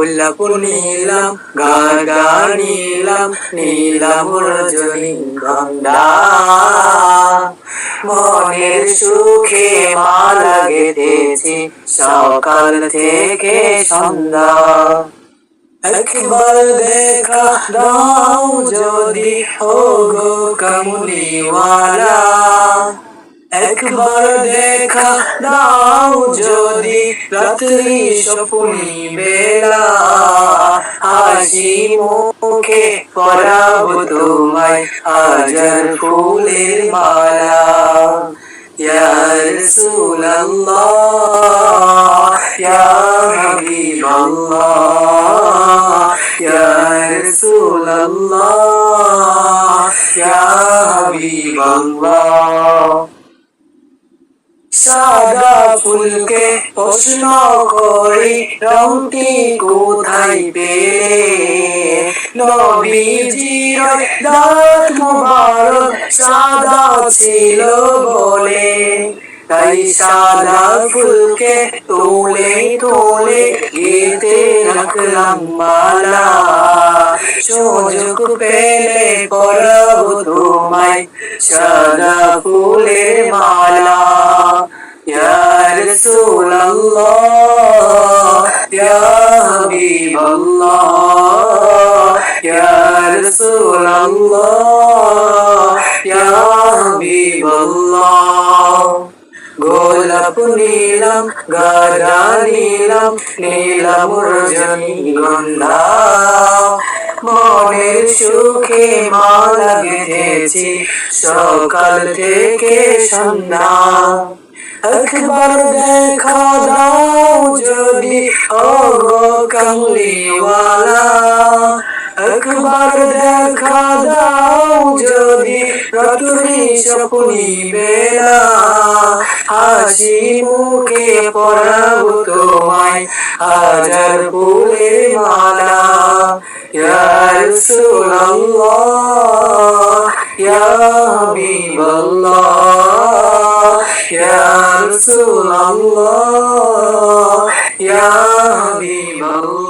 গোলাপ নীলাম গাডা নীলাম নীলাম রজনী গন্ধা মনের সুখে মালা গেঁথেছি সকাল থেকে সন্ধ্যা। একবার দেখা দাও যদি ও গো কমলিওয়ালা একবার দেখা দাও যদি রাত্রি স্বপ্নি বেলা হাসি মুখে পরাব তোমায় হাজার ফুলের মালা يا رسول الله يا حبيب الله يا رسول الله يا حبيب الله সাদা ফুলকে প্রশ্ন করি, রংটি কোথায় পেলে? নবীজির দাঁত মুবারক সাদা ছিল বলে। তাই সাদা ফুলকে তোলে তোলে গেতে রাখলাম মালা। সুযোগ পেলে পরব তোমায়, সদা ফুলের মালা। রসুল্লাহ ইয়া হাবিবাল্লাহ, ইয়া রসুল্লাহ ইয়া হাবিবাল্লাহ। গোলাপ নীলম, গাদা নীলম নীলম রজনী গন্ধা। সুখে মা গেঁথেছি সকাল থেকে সন্ধ্যা। একবার দেখা দাও যদি ও গো একবার দেখা দাও যদি তুমি সপুনি বেলা, হাসি মুখে পড়াব তোমায় হাজার বলে মালা। রসুল্লাহ ইয়া হাবিবাল্লাহ, ইয়া রসুল্লাহ ইয়া হাবিবাল্লাহ।